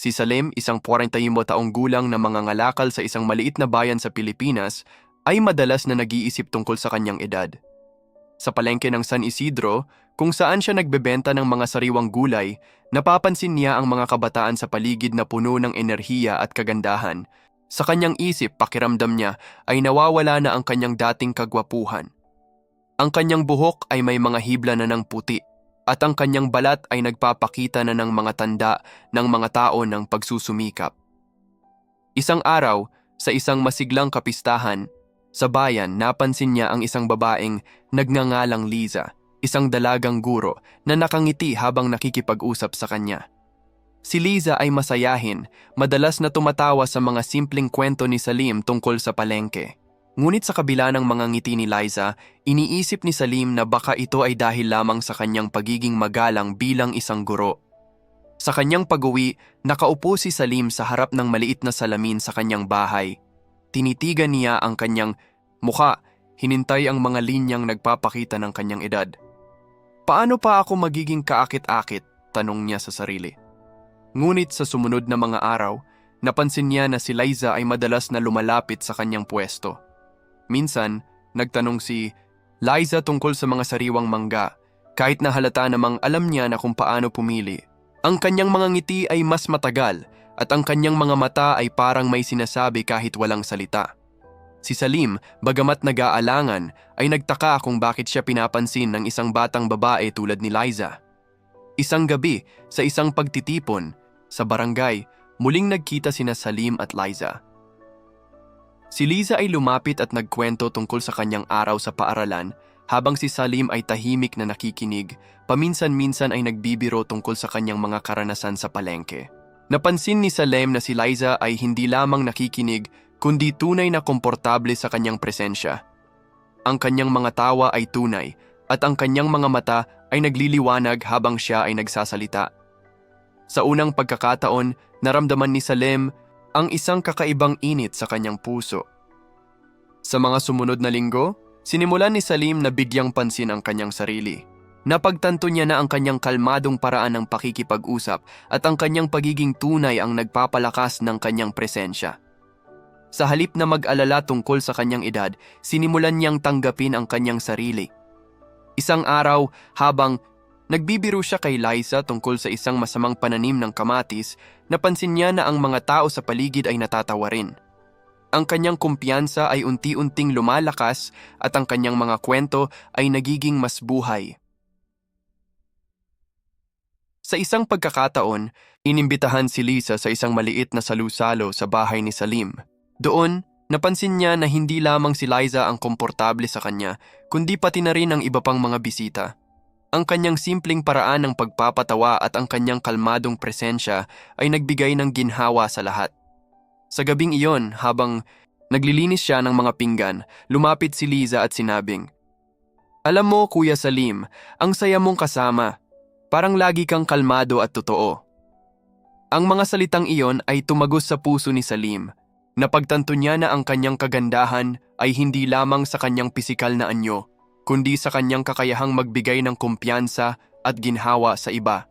Si Salim, isang 40 taong gulang na mangangalakal sa isang maliit na bayan sa Pilipinas, ay madalas na nag-iisip tungkol sa kanyang edad. Sa palengke ng San Isidro, kung saan siya nagbebenta ng mga sariwang gulay, napapansin niya ang mga kabataan sa paligid na puno ng enerhiya at kagandahan. Sa kanyang isip, pakiramdam niya ay nawawala na ang kanyang dating kagwapuhan. Ang kanyang buhok ay may mga hibla na ng puti at ang kanyang balat ay nagpapakita na ng mga tanda ng mga tao ng pagsusumikap. Isang araw, sa isang masiglang kapistahan, sa bayan napansin niya ang isang babaeng nagngangalang Liza, isang dalagang guro na nakangiti habang nakikipag-usap sa kanya. Si Liza ay masayahin, madalas na tumatawa sa mga simpleng kwento ni Salim tungkol sa palengke. Ngunit sa kabila ng mga ngiti ni Liza, iniisip ni Salim na baka ito ay dahil lamang sa kanyang pagiging magalang bilang isang guro. Sa kanyang pag-uwi, nakaupo si Salim sa harap ng maliit na salamin sa kanyang bahay. Tinitigan niya ang kanyang mukha, hinintay ang mga linyang nagpapakita ng kanyang edad. Paano pa ako magiging kaakit-akit? Tanong niya sa sarili. Ngunit sa sumunod na mga araw, napansin niya na si Liza ay madalas na lumalapit sa kanyang pwesto. Minsan, nagtanong si Liza tungkol sa mga sariwang mangga, kahit na halata namang alam niya na kung paano pumili. Ang kanyang mga ngiti ay mas matagal at ang kanyang mga mata ay parang may sinasabi kahit walang salita. Si Salim, bagamat nag-aalangan, ay nagtaka kung bakit siya pinapansin ng isang batang babae tulad ni Liza. Isang gabi, sa isang pagtitipon, sa barangay, muling nagkita sina Salim at Liza. Si Liza ay lumapit at nagkwento tungkol sa kanyang araw sa paaralan habang si Salim ay tahimik na nakikinig, paminsan-minsan ay nagbibiro tungkol sa kanyang mga karanasan sa palengke. Napansin ni Salim na si Liza ay hindi lamang nakikinig kundi tunay na komportable sa kanyang presensya. Ang kanyang mga tawa ay tunay at ang kanyang mga mata ay nagliliwanag habang siya ay nagsasalita. Sa unang pagkakataon, naramdaman ni Salim ang isang kakaibang init sa kanyang puso. Sa mga sumunod na linggo, sinimulan ni Salim na bigyang pansin ang kanyang sarili. Napagtanto niya na ang kanyang kalmadong paraan ng pakikipag-usap at ang kanyang pagiging tunay ang nagpapalakas ng kanyang presensya. Sa halip na mag-alala tungkol sa kanyang edad, sinimulan niyang tanggapin ang kanyang sarili. Isang araw, habang Nagbibiro siya kay Liza tungkol sa isang masamang pananim ng kamatis, napansin niya na ang mga tao sa paligid ay natatawa rin. Ang kanyang kumpiyansa ay unti-unting lumalakas at ang kanyang mga kwento ay nagiging mas buhay. Sa isang pagkakataon, inimbitahan si Lisa sa isang maliit na salusalo sa bahay ni Salim. Doon, napansin niya na hindi lamang si Liza ang komportable sa kanya, kundi pati na rin ang iba pang mga bisita. Ang kanyang simpleng paraan ng pagpapatawa at ang kanyang kalmadong presensya ay nagbigay ng ginhawa sa lahat. Sa gabing iyon, habang naglilinis siya ng mga pinggan, lumapit si Liza at sinabing, Alam mo, Kuya Salim, ang saya mong kasama. Parang lagi kang kalmado at totoo. Ang mga salitang iyon ay tumagos sa puso ni Salim. Napagtanto niya na ang kanyang kagandahan ay hindi lamang sa kanyang pisikal na anyo, kundi sa kanyang kakayahang magbigay ng kumpiyansa at ginhawa sa iba.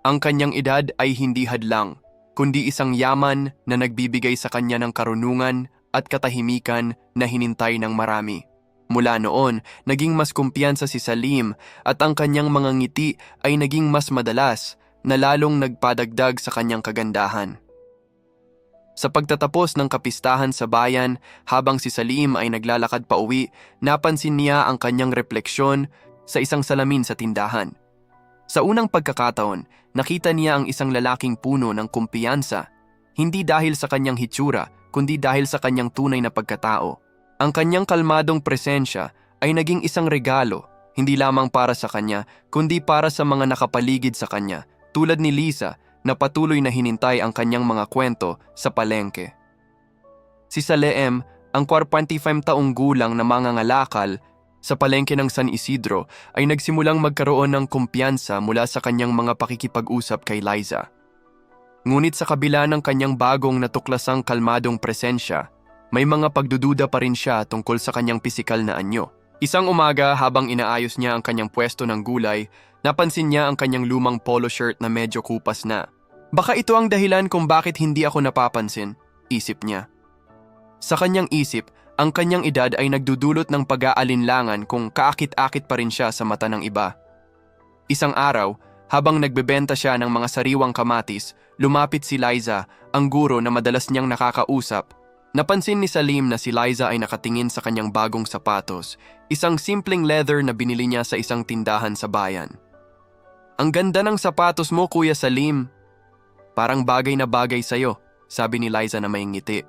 Ang kanyang edad ay hindi hadlang, kundi isang yaman na nagbibigay sa kanya ng karunungan at katahimikan na hinintay ng marami. Mula noon, naging mas kumpiyansa si Salim at ang kanyang mga ngiti ay naging mas madalas na lalong nagpadagdag sa kanyang kagandahan. Sa pagtatapos ng kapistahan sa bayan, habang si Salim ay naglalakad pa uwi, napansin niya ang kanyang refleksyon sa isang salamin sa tindahan. Sa unang pagkakataon, nakita niya ang isang lalaking puno ng kumpiyansa, hindi dahil sa kanyang hitsura, kundi dahil sa kanyang tunay na pagkatao. Ang kanyang kalmadong presensya ay naging isang regalo, hindi lamang para sa kanya, kundi para sa mga nakapaligid sa kanya, tulad ni Lisa na patuloy na hinintay ang kanyang mga kwento sa palengke. Si Saleem, ang 45 taong gulang na mangangalakal sa palengke ng San Isidro ay nagsimulang magkaroon ng kumpiyansa mula sa kanyang mga pakikipag-usap kay Liza. Ngunit sa kabila ng kanyang bagong natuklasang kalmadong presensya, may mga pagdududa pa rin siya tungkol sa kanyang pisikal na anyo. Isang umaga habang inaayos niya ang kanyang pwesto ng gulay, napansin niya ang kanyang lumang polo shirt na medyo kupas na. Baka ito ang dahilan kung bakit hindi ako napapansin, isip niya. Sa kanyang isip, ang kanyang edad ay nagdudulot ng pag-aalinlangan kung kaakit-akit pa rin siya sa mata ng iba. Isang araw, habang nagbebenta siya ng mga sariwang kamatis, lumapit si Liza, ang guro na madalas niyang nakakausap. Napansin ni Salim na si Liza ay nakatingin sa kanyang bagong sapatos, isang simpleng leather na binili niya sa isang tindahan sa bayan. Ang ganda ng sapatos mo, Kuya Salim. Parang bagay na bagay sa'yo, sabi ni Liza na may ngiti.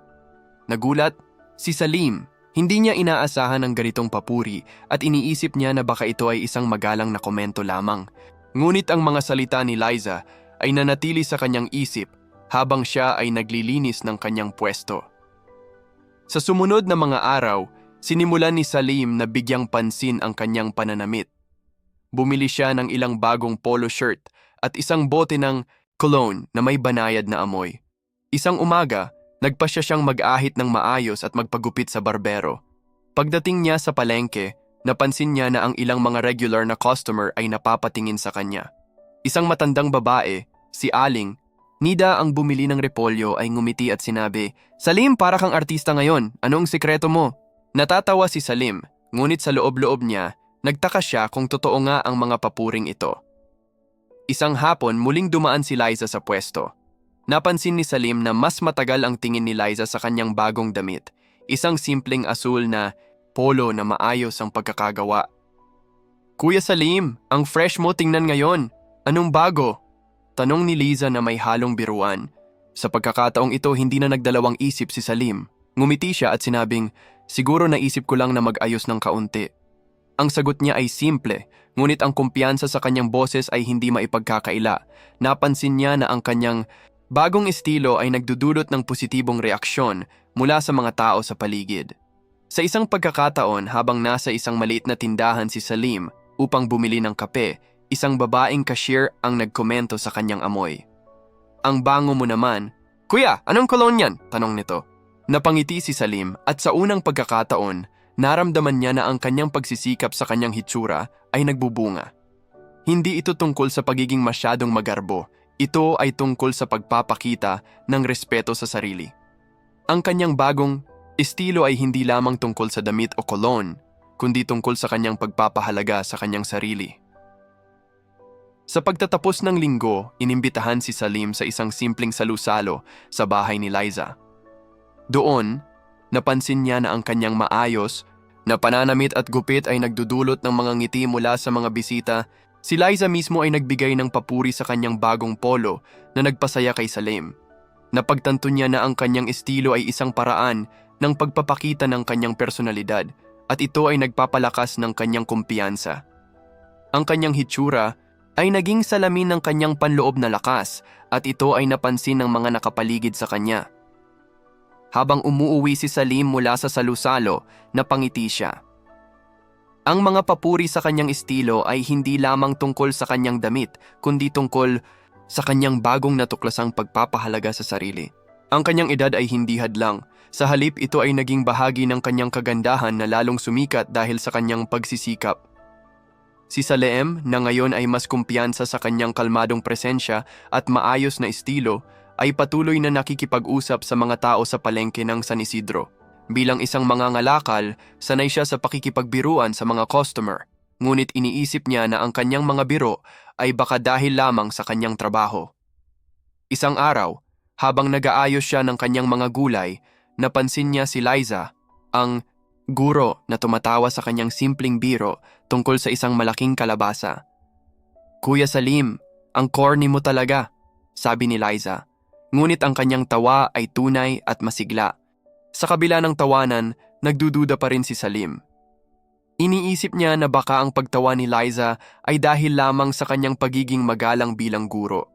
Nagulat, si Salim. Hindi niya inaasahan ang ganitong papuri at iniisip niya na baka ito ay isang magalang na komento lamang. Ngunit ang mga salita ni Liza ay nanatili sa kanyang isip habang siya ay naglilinis ng kanyang pwesto. Sa sumunod na mga araw, sinimulan ni Salim na bigyang pansin ang kanyang pananamit. Bumili siya ng ilang bagong polo shirt at isang bote ng cologne na may banayad na amoy. Isang umaga, nagpa siya siyang mag-ahit ng maayos at magpagupit sa barbero. Pagdating niya sa palengke, napansin niya na ang ilang mga regular na customer ay napapatingin sa kanya. Isang matandang babae, si Aling, Nida ang bumili ng repolyo ay ngumiti at sinabi, Salim, para kang artista ngayon. Anong sikreto mo? Natatawa si Salim, ngunit sa loob-loob niya, nagtaka siya kung totoo nga ang mga papuring ito. Isang hapon, muling dumaan si Liza sa pwesto. Napansin ni Salim na mas matagal ang tingin ni Liza sa kanyang bagong damit. Isang simpleng asul na polo na maayos ang pagkakagawa. Kuya Salim, ang fresh mo tingnan ngayon. Anong bago? Tanong ni Liza na may halong biruan. Sa pagkakataong ito, hindi na nagdalawang isip si Salim. Ngumiti siya at sinabing, siguro naisip ko lang na mag-ayos ng kaunti. Ang sagot niya ay simple, ngunit ang kumpiyansa sa kanyang boses ay hindi maipagkakaila. Napansin niya na ang kanyang bagong estilo ay nagdudulot ng positibong reaksyon mula sa mga tao sa paligid. Sa isang pagkakataon habang nasa isang maliit na tindahan si Salim upang bumili ng kape, isang babaeng cashier ang nagkomento sa kanyang amoy. Ang bango mo naman, Kuya, anong cologne yan? Tanong nito. Napangiti si Salim at sa unang pagkakataon, naramdaman niya na ang kanyang pagsisikap sa kanyang hitsura ay nagbubunga. Hindi ito tungkol sa pagiging masyadong magarbo, ito ay tungkol sa pagpapakita ng respeto sa sarili. Ang kanyang bagong estilo ay hindi lamang tungkol sa damit o cologne, kundi tungkol sa kanyang pagpapahalaga sa kanyang sarili. Sa pagtatapos ng linggo, inimbitahan si Salim sa isang simpleng salusalo sa bahay ni Liza. Doon, napansin niya na ang kanyang maayos na pananamit at gupit ay nagdudulot ng mga ngiti mula sa mga bisita. Si Liza mismo ay nagbigay ng papuri sa kanyang bagong polo na nagpasaya kay Salim. Napagtanto niya na ang kanyang estilo ay isang paraan ng pagpapakita ng kanyang personalidad at ito ay nagpapalakas ng kanyang kumpiyansa. Ang kanyang hitsura ay naging salamin ng kanyang panloob na lakas at ito ay napansin ng mga nakapaligid sa kanya. Habang umuuwi si Salim mula sa salusalo, napangiti siya. Ang mga papuri sa kanyang estilo ay hindi lamang tungkol sa kanyang damit, kundi tungkol sa kanyang bagong natuklasang pagpapahalaga sa sarili. Ang kanyang edad ay hindi hadlang. Sa halip ito ay naging bahagi ng kanyang kagandahan na lalong sumikat dahil sa kanyang pagsisikap. Si Salem, na ngayon ay mas kumpiyansa sa kanyang kalmadong presensya at maayos na estilo, ay patuloy na nakikipag-usap sa mga tao sa palengke ng San Isidro. Bilang isang mangangalakal, sanay siya sa pakikipagbiruan sa mga customer, ngunit iniisip niya na ang kanyang mga biro ay baka dahil lamang sa kanyang trabaho. Isang araw, habang nag-aayos siya ng kanyang mga gulay, napansin niya si Liza, ang guro na tumatawa sa kanyang simpleng biro tungkol sa isang malaking kalabasa. Kuya Salim, ang corny mo talaga, sabi ni Liza. Ngunit ang kanyang tawa ay tunay at masigla. Sa kabila ng tawanan, nagdududa pa rin si Salim. Iniisip niya na baka ang pagtawa ni Liza ay dahil lamang sa kanyang pagiging magalang bilang guro.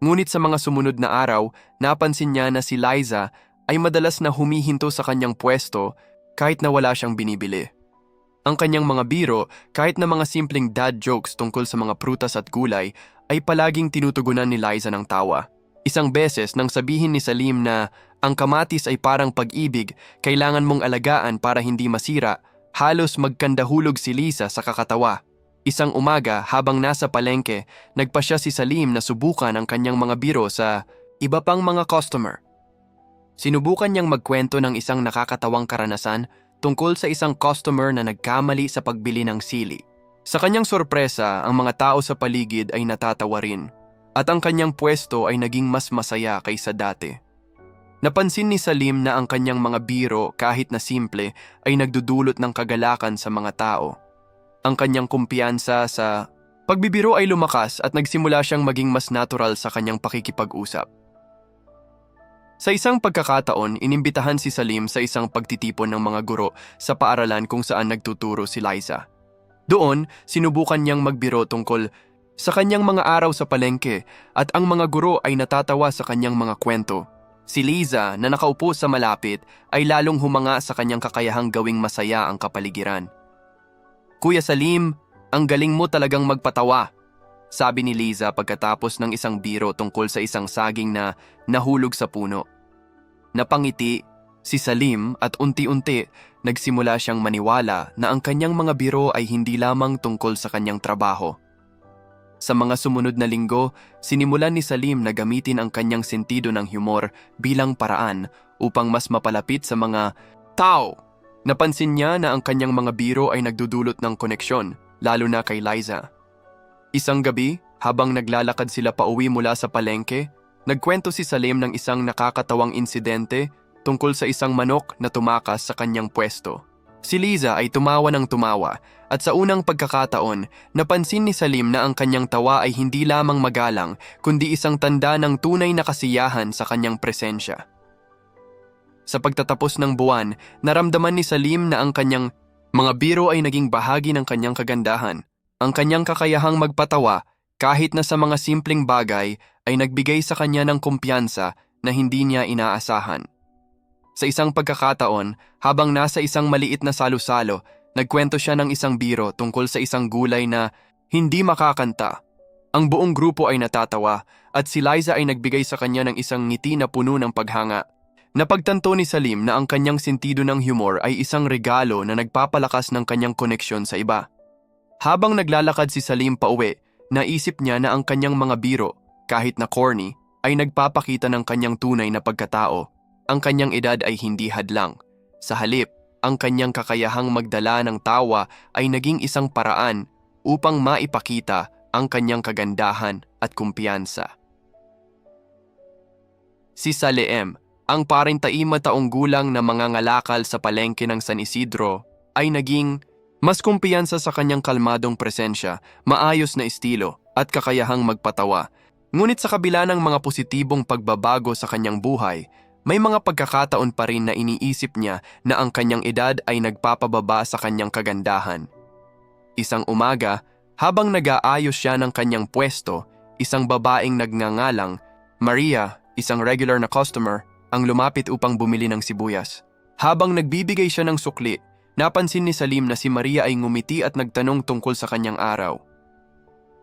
Ngunit sa mga sumunod na araw, napansin niya na si Liza ay madalas na humihinto sa kanyang pwesto kahit na wala siyang binibili. Ang kanyang mga biro, kahit na mga simpleng dad jokes tungkol sa mga prutas at gulay, ay palaging tinutugunan ni Liza ng tawa. Isang beses nang sabihin ni Salim na ang kamatis ay parang pag-ibig, kailangan mong alagaan para hindi masira, halos magkandahulog si Lisa sa kakatawa. Isang umaga habang nasa palengke, nagpa siya si Salim na subukan ang kanyang mga biro sa iba pang mga customer. Sinubukan niyang magkwento ng isang nakakatawang karanasan tungkol sa isang customer na nagkamali sa pagbili ng sili. Sa kanyang sorpresa, ang mga tao sa paligid ay natatawa rin at ang kanyang pwesto ay naging mas masaya kaysa dati. Napansin ni Salim na ang kanyang mga biro kahit na simple ay nagdudulot ng kagalakan sa mga tao. Ang kanyang kumpiyansa sa pagbibiro ay lumakas at nagsimula siyang maging mas natural sa kanyang pakikipag-usap. Sa isang pagkakataon, inimbitahan si Salim sa isang pagtitipon ng mga guro sa paaralan kung saan nagtuturo si Liza. Doon, sinubukan niyang magbiro tungkol sa kanyang mga araw sa palengke at ang mga guro ay natatawa sa kanyang mga kwento. Si Liza na nakaupo sa malapit ay lalong humanga sa kanyang kakayahang gawing masaya ang kapaligiran. Kuya Salim, ang galing mo talagang magpatawa. Sabi ni Liza pagkatapos ng isang biro tungkol sa isang saging na nahulog sa puno. Napangiti si Salim at unti-unti nagsimula siyang maniwala na ang kanyang mga biro ay hindi lamang tungkol sa kanyang trabaho. Sa mga sumunod na linggo, sinimulan ni Salim na gamitin ang kanyang sentido ng humor bilang paraan upang mas mapalapit sa mga tao. Napansin niya na ang kanyang mga biro ay nagdudulot ng koneksyon, lalo na kay Liza. Isang gabi, habang naglalakad sila pauwi mula sa palengke, nagkwento si Salim ng isang nakakatawang insidente tungkol sa isang manok na tumakas sa kanyang pwesto. Si Liza ay tumawa ng tumawa at sa unang pagkakataon, napansin ni Salim na ang kanyang tawa ay hindi lamang magalang kundi isang tanda ng tunay na kasiyahan sa kanyang presensya. Sa pagtatapos ng buwan, naramdaman ni Salim na ang kanyang mga biro ay naging bahagi ng kanyang kagandahan. Ang kanyang kakayahang magpatawa kahit na sa mga simpleng bagay ay nagbigay sa kanya ng kumpiyansa na hindi niya inaasahan. Sa isang pagkakataon, habang nasa isang maliit na salo-salo, nagkwento siya ng isang biro tungkol sa isang gulay na hindi makakanta. Ang buong grupo ay natatawa at si Liza ay nagbigay sa kanya ng isang ngiti na puno ng paghanga. Napagtanto ni Salim na ang kanyang sentido ng humor ay isang regalo na nagpapalakas ng kanyang koneksyon sa iba. Habang naglalakad si Salim pauwi, naisip niya na ang kanyang mga biro, kahit na corny, ay nagpapakita ng kanyang tunay na pagkatao. Ang kanyang edad ay hindi hadlang. Sa halip, ang kanyang kakayahang magdala ng tawa ay naging isang paraan upang maipakita ang kanyang kagandahan at kumpiyansa. Si Saleem, ang 45 taong gulang na mangangalakal sa palengke ng San Isidro, ay naging mas kumpiyansa sa kanyang kalmadong presensya, maayos na estilo at kakayahang magpatawa. Ngunit sa kabila ng mga positibong pagbabago sa kanyang buhay, may mga pagkakataon pa rin na iniisip niya na ang kanyang edad ay nagpapababa sa kanyang kagandahan. Isang umaga, habang nag-aayos siya ng kanyang pwesto, isang babaeng nagngangalang, Maria, isang regular na customer, ang lumapit upang bumili ng sibuyas. Habang nagbibigay siya ng sukli, napansin ni Salim na si Maria ay ngumiti at nagtanong tungkol sa kanyang araw.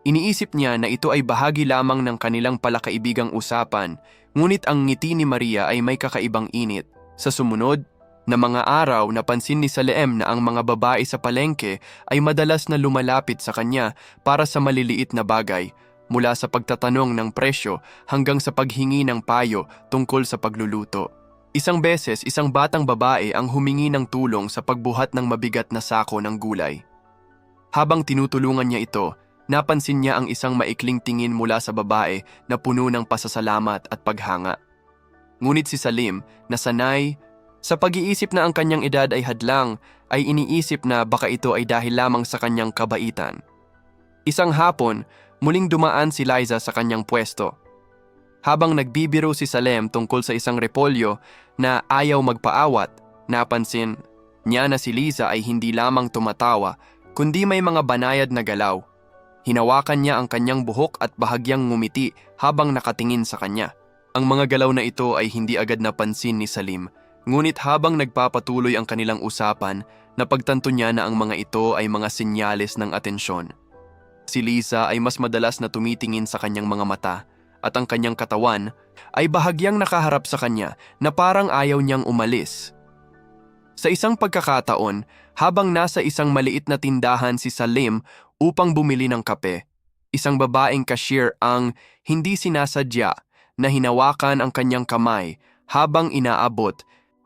Iniisip niya na ito ay bahagi lamang ng kanilang palakaibigang usapan, ngunit ang ngiti ni Maria ay may kakaibang init. Sa sumunod, na mga araw napansin ni Salem na ang mga babae sa palengke ay madalas na lumalapit sa kanya para sa maliliit na bagay, mula sa pagtatanong ng presyo hanggang sa paghingi ng payo tungkol sa pagluluto. Isang beses, isang batang babae ang humingi ng tulong sa pagbuhat ng mabigat na sako ng gulay. Habang tinutulungan niya ito, napansin niya ang isang maikling tingin mula sa babae na puno ng pasasalamat at paghanga. Ngunit si Salim, na sanay sa pag-iisip na ang kanyang edad ay hadlang, ay iniisip na baka ito ay dahil lamang sa kanyang kabaitan. Isang hapon, muling dumaan si Liza sa kanyang pwesto. Habang nagbibiro si Salem tungkol sa isang repolyo na ayaw magpaawat, napansin niya na si Liza ay hindi lamang tumatawa, kundi may mga banayad na galaw. Hinawakan niya ang kanyang buhok at bahagyang ngumiti habang nakatingin sa kanya. Ang mga galaw na ito ay hindi agad napansin ni Salim, ngunit habang nagpapatuloy ang kanilang usapan, napagtanto niya na ang mga ito ay mga senyales ng atensyon. Si Lisa ay mas madalas na tumitingin sa kanyang mga mata at ang kanyang katawan ay bahagyang nakaharap sa kanya na parang ayaw niyang umalis. Sa isang pagkakataon, habang nasa isang maliit na tindahan si Salim upang bumili ng kape. Isang babaeng cashier ang hindi sinasadya na hinawakan ang kanyang kamay habang inaabot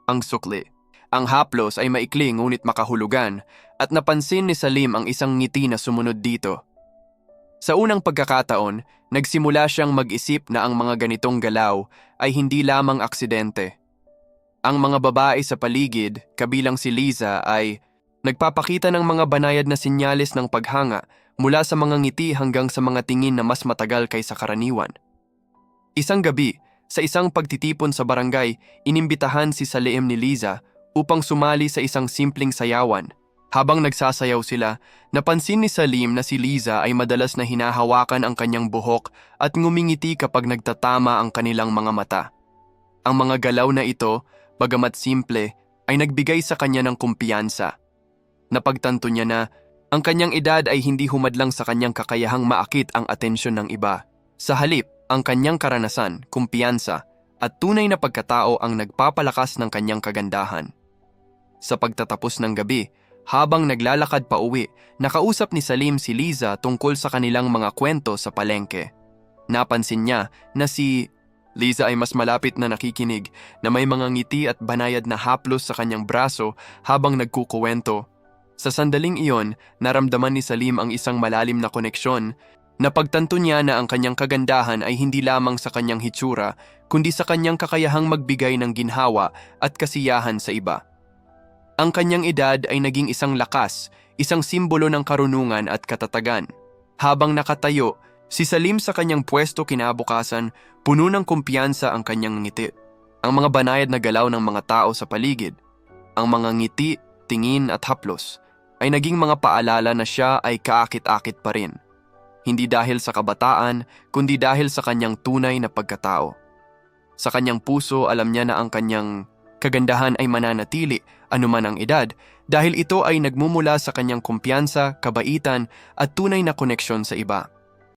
ang sukli. Ang haplos ay maikli ngunit makahulugan at napansin ni Salim ang isang ngiti na sumunod dito. Sa unang pagkakataon, nagsimula siyang mag-isip na ang mga ganitong galaw ay hindi lamang aksidente. Ang mga babae sa paligid, kabilang si Liza, ay nagpapakita ng mga banayad na sinyales ng paghanga mula sa mga ngiti hanggang sa mga tingin na mas matagal kaysa karaniwan. Isang gabi, sa isang pagtitipon sa barangay, inimbitahan si Salim ni Liza upang sumali sa isang simpleng sayawan. Habang nagsasayaw sila, napansin ni Salim na si Liza ay madalas na hinahawakan ang kanyang buhok at ngumingiti kapag nagtatama ang kanilang mga mata. Ang mga galaw na ito, bagamat simple, ay nagbigay sa kanya ng kumpiyansa. Napagtanto niya na ang kanyang edad ay hindi humadlang sa kanyang kakayahang maakit ang atensyon ng iba. Sa halip, ang kanyang karanasan, kumpiyansa, at tunay na pagkatao ang nagpapalakas ng kanyang kagandahan. Sa pagtatapos ng gabi, habang naglalakad pa uwi, nakausap ni Salim si Liza tungkol sa kanilang mga kwento sa palengke. Napansin niya na si Liza ay mas malapit na nakikinig na may mga ngiti at banayad na haplos sa kanyang braso habang nagkukuwento. Sa sandaling iyon, naramdaman ni Salim ang isang malalim na koneksyon Napagtanto niya na ang kanyang kagandahan ay hindi lamang sa kanyang hitsura, kundi sa kanyang kakayahang magbigay ng ginhawa at kasiyahan sa iba. Ang kanyang edad ay naging isang lakas, isang simbolo ng karunungan at katatagan. Habang nakatayo, si Salim sa kanyang pwesto kinabukasan, puno ng kumpiyansa ang kanyang ngiti. Ang mga banayad na galaw ng mga tao sa paligid, ang mga ngiti, tingin at haplos, ay naging mga paalala na siya ay kaakit-akit pa rin hindi dahil sa kabataan, kundi dahil sa kanyang tunay na pagkatao. Sa kanyang puso, alam niya na ang kanyang kagandahan ay mananatili anuman ang edad dahil ito ay nagmumula sa kanyang kumpiyansa, kabaitan at tunay na koneksyon sa iba.